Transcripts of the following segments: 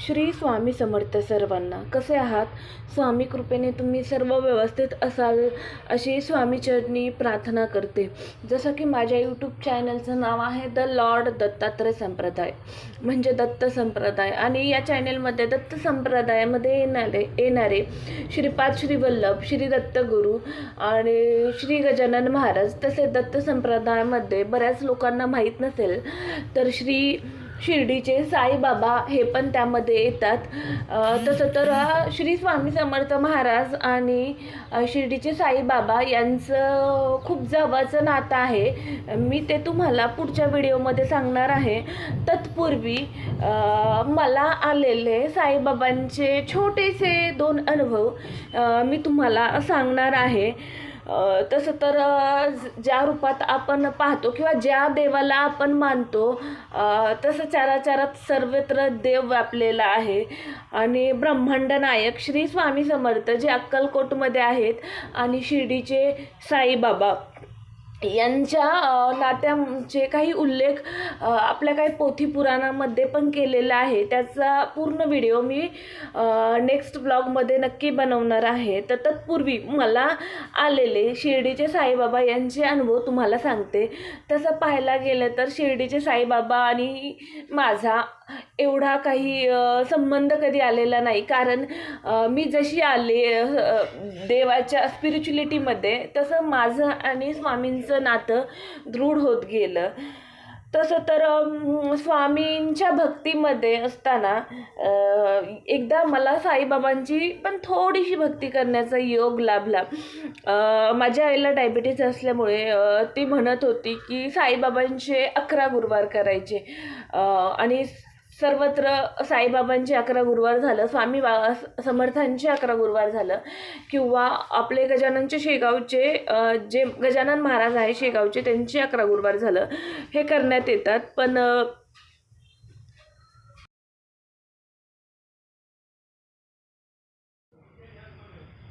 श्री स्वामी समर्थ सर्वांना. कसे आहात? स्वामी कृपेने तुम्ही सर्व व्यवस्थित असाल अशी स्वामी चरणी प्रार्थना करते. जसं की माझ्या यूट्यूब चॅनलचं नाव आहे द लॉर्ड दत्तात्रय संप्रदाय. म्हणजे दत्त संप्रदाय. आणि या चॅनलमध्ये दत्त संप्रदायामध्ये येणारे येणारे श्रीपाद श्रीवल्लभ श्री दत्तगुरू आणि श्री गजानन महाराज तसेच दत्त संप्रदायामध्ये बऱ्याच लोकांना माहीत नसेल तर श्री शिर्डीचे साईबाबा हे पण त्यामध्ये येतात. तसं तर श्री स्वामी समर्थ महाराज आणि शिर्डीचे साईबाबा यांचं खूप जवळचं नातं आहे. मी ते तुम्हाला पुढच्या व्हिडिओमध्ये सांगणार आहे. तत्पूर्वी मला आलेले साईबाबांचे छोटेसे दोन अनुभव मी तुम्हाला सांगणार आहे. तसं तर ज्या रूपात आपण पाहतो किंवा ज्या देवाला आपण मानतो तसं चाराचारात सर्वत्र देव व्यापलेला आहे. आणि ब्रह्मांड नायक श्री स्वामी समर्थ जे अक्कलकोटमध्ये आहेत आणि शिर्डीचे साईबाबा. यांच्या नात्यांचे काही उल्लेख आपल्या काही पोथी पुराणामध्ये पण केलेला आहे. त्याचा पूर्ण व्हिडिओ मी नेक्स्ट ब्लॉगमध्ये नक्की बनवणार आहे. तर तत्पूर्वी मला आलेले शिर्डीचे साईबाबा यांचे अनुभव तुम्हाला सांगते. तसं पाहायला गेलं तर शिर्डीचे साईबाबा आणि माझा एवढा काही संबंध कधी आलेला नाही. कारण मी जशी आले देवाच्या स्पिरिच्युलिटीमध्ये तसं माझं आणि स्वामींचं नातं दृढ होत गेलं. तसं तर स्वामींच्या भक्तीमध्ये असताना एकदा मला साईबाबांची पण थोडीशी भक्ती करण्याचा योग लाभला. माझ्या आईला डायबिटीज असल्यामुळे ती म्हणत होती की साईबाबांचे अकरा गुरुवार करायचे. आणि सर्वत्र साईबाबांचे अकरा गुरुवार झालं स्वामी बा समर्थांचे अकरा गुरुवार झालं किंवा आपले गजाननचे शेगावचे जे गजानन महाराज आहे शेगावचे त्यांचे अकरा गुरुवार झालं. हे करण्यात येतात पण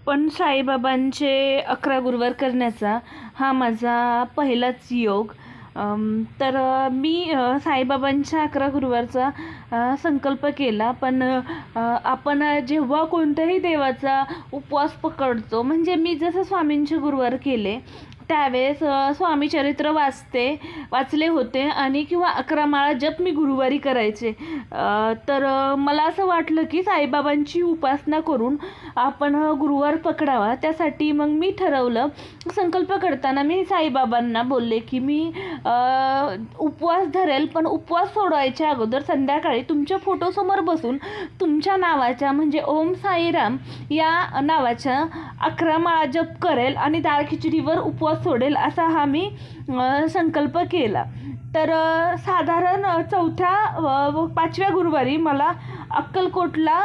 पण साईबाबांचे अकरा गुरुवार करण्याचा हा माझा पहिलाच योग. तर मी साईबाबांच्या अकरा गुरुवारचा संकल्प केला. पण आपण जेव्हा कोणत्याही देवाचा उपवास पकडतो म्हणजे मी जसं स्वामींचे गुरुवार केले त्यावेळेस स्वामीचरित्र वाचते वाचले होते आणि किंवा अकरा माळा जप मी गुरुवारी करायचे. तर मला असं वाटलं की साईबाबांची उपासना करून आपण गुरुवार पकडावा. त्यासाठी मग मी ठरवलं संकल्प करताना मी साईबाबांना बोलले की मी उपवास धरेल पण उपवास सोडवायच्या अगोदर संध्याकाळी तुमच्या फोटोसमोर बसून तुमच्या नावाच्या म्हणजे ओम साईराम या नावाच्या अकरा माळा जप करेल आणि दाळ खिचडीवर उपवास सोडेल असा हा मी संकल्प केला. तर साधारण चौथ्या पाचव्या गुरुवारी मला अक्कलकोटला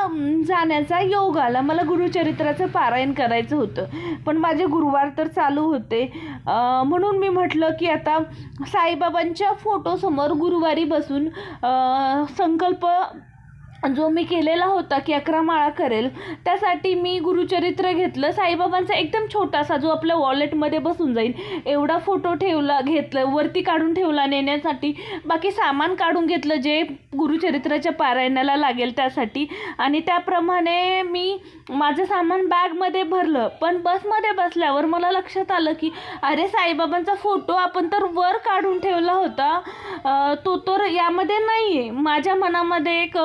जाण्याचा योग आला. मला गुरुचरित्राचं पारायण करायचं होतं. पण माझे गुरुवार तर चालू होते. म्हणून मी म्हटलं की आता साईबाबांच्या फोटोसमोर गुरुवारी बसून संकल्प जो मी केलेला होता की अकरा माळा करेल त्यासाठी मी गुरुचरित्र घेतलं. साईबाबांचा एकदम छोटासा जो आपल्या वॉलेटमध्ये बसून जाईल एवढा फोटो ठेवला घेतलं वरती काढून ठेवला नेण्यासाठी. बाकी सामान काढून घेतलं जे गुरुचरित्राच्या पारायणाला लागेल त्यासाठी. आणि त्याप्रमाणे मी माझं सामान बॅगमध्ये भरलं. पण बसमध्ये बसल्यावर मला लक्षात आलं की अरे साईबाबांचा फोटो आपण तर वर काढून ठेवला होता. तो तर यामध्ये नाही आहे माझ्या मनामध्ये एक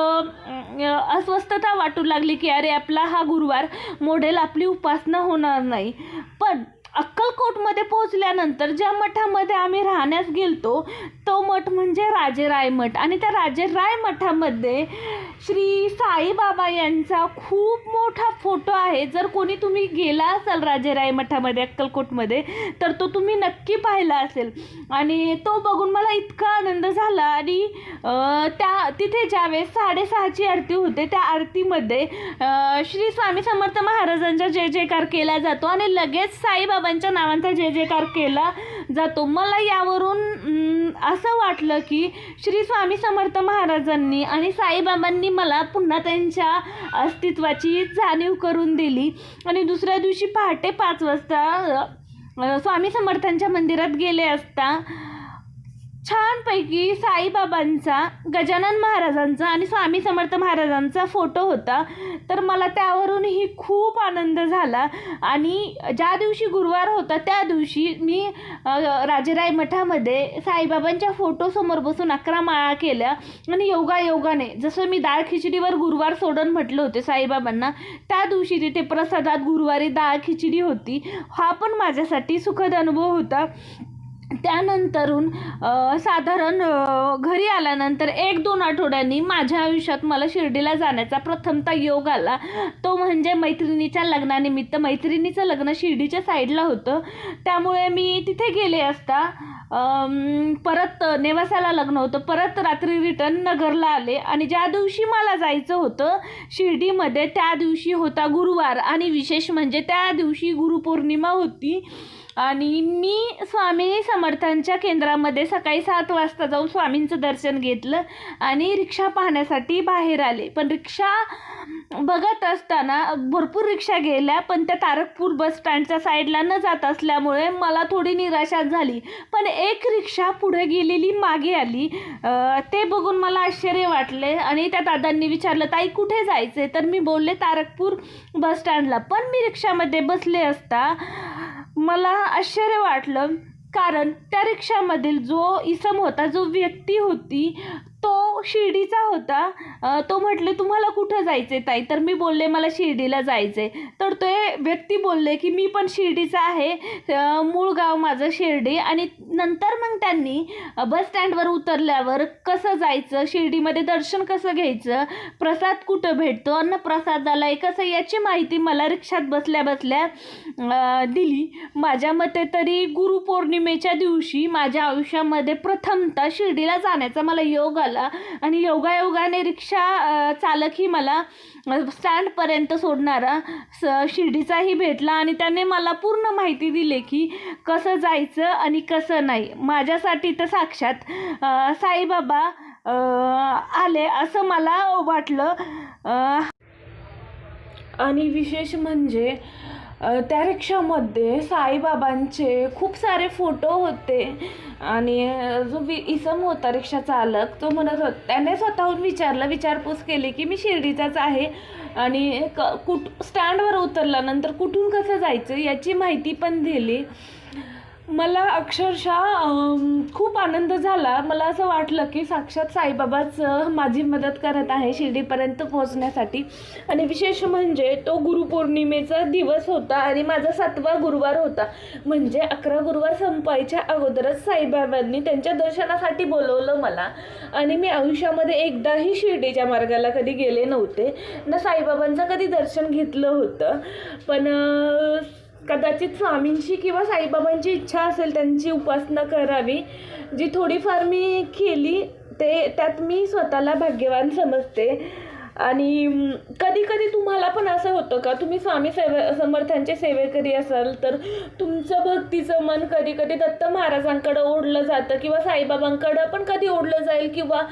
अस्वस्थता वाटू लागली की अरे आपला हा गुरुवार मोडेल आपली उपासना होणार नाही. पण अक्कलकोटमध्ये पोहोचल्यानंतर ज्या मठामध्ये आम्ही राहण्यास गेलतो तो मठ म्हणजे राजेराय मठ आणि त्या राजेराय मठामध्ये श्री साईबाबा यांचा खूप मोठा फोटो आहे. जर कोणी तुम्ही गेला असाल राजेराय मठामध्ये अक्कलकोटमध्ये तर तो तुम्ही नक्की पाहिला असेल. आणि तो बघून मला इतका आनंद झाला. आणि त्या तिथे ज्यावेळेस साडेसहाची आरती होते त्या आरतीमध्ये श्री स्वामी समर्थ महाराजांचा जय जयकार केला जातो. आणि लगेच साईबाबा बाबांच्या नावांचा जय जयकार केला जातो. मला यावरून असं वाटलं की श्री स्वामी समर्थ महाराजांनी आणि साईबाबांनी मला पुन्हा त्यांच्या अस्तित्वाची जाणीव करून दिली. आणि दुसऱ्या दिवशी पहाटे पाच वाजता स्वामी समर्थांच्या मंदिरात गेले असता त्यापैकी साईबाबांचा गजानन महाराजांचा आणि स्वामी समर्थ महाराजांचा फोटो होता. तर मला त्यावरूनही खूप आनंद झाला. आणि ज्या दिवशी गुरुवार होता त्या दिवशी मी राजेराय मठामध्ये साईबाबांच्या फोटोसमोर बसून अकरा माळा केल्या. आणि योगा योगाने जसं मी डाळ खिचडीवर गुरुवार सोडून म्हटलं होते साईबाबांना त्या दिवशी तिथे प्रसादात गुरुवारी डाळ खिचडी होती. हा पण माझ्यासाठी सुखद अनुभव होता. त्यानंतरून साधारण घरी आल्यानंतर एक दोन आठवड्यांनी माझ्या आयुष्यात मला शिर्डीला जाण्याचा प्रथमतः योग आला. तो म्हणजे मैत्रिणीच्या लग्नानिमित्त मैत्रिणीचं लग्न शिर्डीच्या साईडला होतं. त्यामुळे मी तिथे गेले असता परत नेवासाला लग्न होतं. परत रात्री रिटर्न नगरला आले आणि ज्या दिवशी मला जायचं होतं शिर्डीमध्ये त्या दिवशी होता गुरुवार. आणि विशेष म्हणजे त्या दिवशी गुरुपौर्णिमा होती. आणि मी स्वामी समर्थांच्या केंद्रामध्ये सकाळी सात वाजता जाऊन स्वामींचं दर्शन घेतलं आणि रिक्षा पाहण्यासाठी बाहेर आले. पण रिक्षा बघत असताना भरपूर रिक्षा गेल्या पण त्या तारकपूर बस स्टँडच्या साईडला न जात असल्यामुळे मला थोडी निराशा झाली. पण एक रिक्षा पुढे गेलेली मागे आली. ते बघून मला आश्चर्य वाटले आणि त्या दादांनी विचारलं ताई कुठे जायचे तर मी बोलले तारकपूर बस स्टँडला. पण मी रिक्षामध्ये बसले असता मला आश्चर्य वाटलं कारण त्या रिक्षामधील जो इसम होता जो व्यक्ती होती तो शिर्डीचा होता. तो म्हटले तुम्हाला कुठं जायचे ताई? तर मी बोलले मला शिर्डीला जायचे तर ते व्यक्ती बोलले की मी पण शिर्डीचा आहे. मूळ गाव माझं शिर्डी. आणि नंतर मग त्यांनी बसस्टँडवर बस स्टँडवर उतरल्यावर कसं जायचं शिर्डीमध्ये दर्शन कसं घ्यायचं प्रसाद कुठं भेटतो अन्न आहे कसं याची माहिती मला रिक्षात बसल्या बसल्या दिली. माझ्या मते तरी गुरुपौर्णिमेच्या दिवशी माझ्या आयुष्यामध्ये प्रथमतः शिर्डीला जाण्याचा मला योग आला. आणि योगायोगाने रिक्षा चालकही मला स्टँडपर्यंत सोडणारा स शिर्डीचाही भेटला. आणि त्याने मला पूर्ण माहिती दिली की कसं जायचं आणि कसं नाही. माझ्यासाठी तर साक्षात साईबाबा आले असं मला वाटलं. आणि विशेष म्हणजे त्या रिक्षामध्ये साईबाबांचे खूप सारे फोटो होते. आणि जो वि इसम होता रिक्षा चालक तो म्हणत होता त्याने स्वतःहून विचारलं विचारपूस केली की मी शिर्डीचाच आहे. आणि क कुठ स्टँडवर उतरल्यानंतर कुठून कसं जायचं याची माहिती पण दिली. मला अक्षरशः खूप आनंद झाला. मला असं वाटलं की साक्षात साईबाबाच माझी मदत करत आहे शिर्डीपर्यंत पोहोचण्यासाठी. आणि विशेष म्हणजे तो गुरुपौर्णिमेचा दिवस होता आणि माझा सातवा गुरुवार होता. म्हणजे अकरा गुरुवार संपायच्या अगोदरच साईबाबांनी त्यांच्या दर्शनासाठी बोलवलं मला. आणि मी आयुष्यामध्ये एकदाही शिर्डीच्या मार्गाला कधी गेले नव्हते. ना साईबाबांचं कधी दर्शन घेतलं होतं. पण कदाचित स्वामींची किंवा साईबाबांची इच्छा असेल त्यांची उपासना करावी जी थोडीफार मी केली ते त्यात मी स्वतःला भाग्यवान समजते. आणि कधी कधी तुम्हाला पण असं होतं का? तुम्ही स्वामी सेवे समर्थांचे सेवेकरी असाल तर तुमचं भक्तीचं मन कधी कधी दत्त महाराजांकडं ओढलं जातं किंवा साईबाबांकडं पण कधी ओढलं जाईल किंवा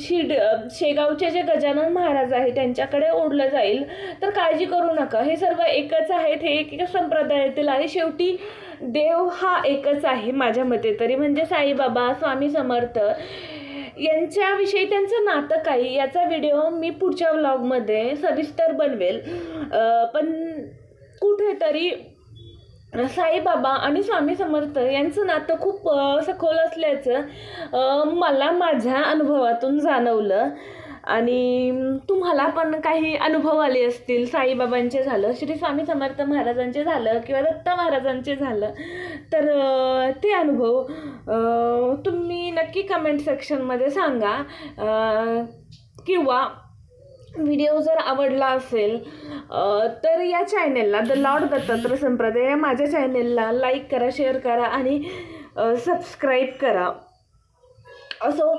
शिड शेगावचे जे गजानन महाराज आहे त्यांच्याकडे ओढलं जाईल. तर काळजी करू नका. हे सर्व एकच आहेत हे एक संप्रदायातील आहे शेवटी देव हा एकच आहे माझ्या मते तरी. म्हणजे साईबाबा स्वामी समर्थ यांच्याविषयी त्यांचं नातं काही याचा व्हिडिओ मी पुढच्या व्लॉगमध्ये सविस्तर बनवेल. पण कुठेतरी साईबाबा आणि स्वामी समर्थ यांचं नातं खूप सखोल असल्याचं मला माझ्या अनुभवातून जाणवलं. आणि तुम्हाला पण काही अनुभव आले असतील साईबाबांचे झालं श्री स्वामी समर्थ महाराजांचे झालं किंवा दत्त महाराजांचे झालं तर ते अनुभव तुम्ही नक्की कमेंट सेक्शनमध्ये सांगा. किंवा व्हिडिओ जर आवडला असेल तर या चॅनेलला द लॉर्ड दत्तात्र संप्रदाय या माझ्या चॅनेलला लाईक करा शेअर करा आणि सबस्क्राईब करा. असो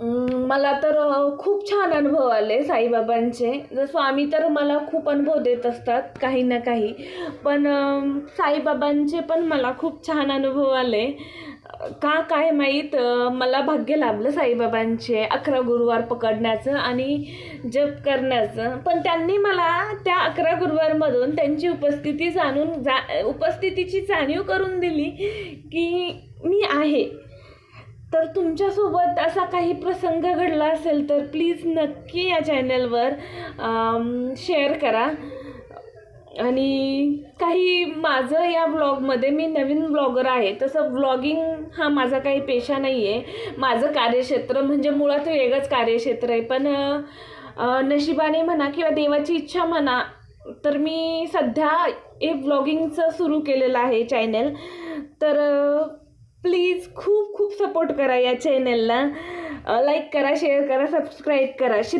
मला तर खूप छान अनुभव आले साईबाबांचे. जर स्वामी तर मला खूप अनुभव देत असतात काही ना काही. पण साईबाबांचे पण मला खूप छान अनुभव आले. का काय माहीत मला भाग्य लाभलं साईबाबांचे अकरा गुरुवार पकडण्याचं आणि जप करण्याचं. पण त्यांनी मला त्या अकरा गुरुवारमधून त्यांची उपस्थिती जाणून जा उपस्थितीची जाणीव करून दिली की मी आहे. तर तुमच्यासोबत असा काही प्रसंग घडला असेल तर प्लीज नक्की या चॅनलवर शेअर करा. आणि काही माझं या ब्लॉगमध्ये मी नवीन ब्लॉगर आहे तसं ब्लॉगिंग हा माझा काही पेशा नाही आहे माझं कार्यक्षेत्र म्हणजे मुळात वेगळंच कार्यक्षेत्र आहे. पण नशिबाने म्हणा किंवा देवाची इच्छा म्हणा तर मी सध्या हे ब्लॉगिंगचं सुरू केलेलं आहे चॅनल तर प्लीज खूप खूप सपोर्ट करा या चॅनलला लाईक करा शेअर करा सबस्क्राईब करा. श्री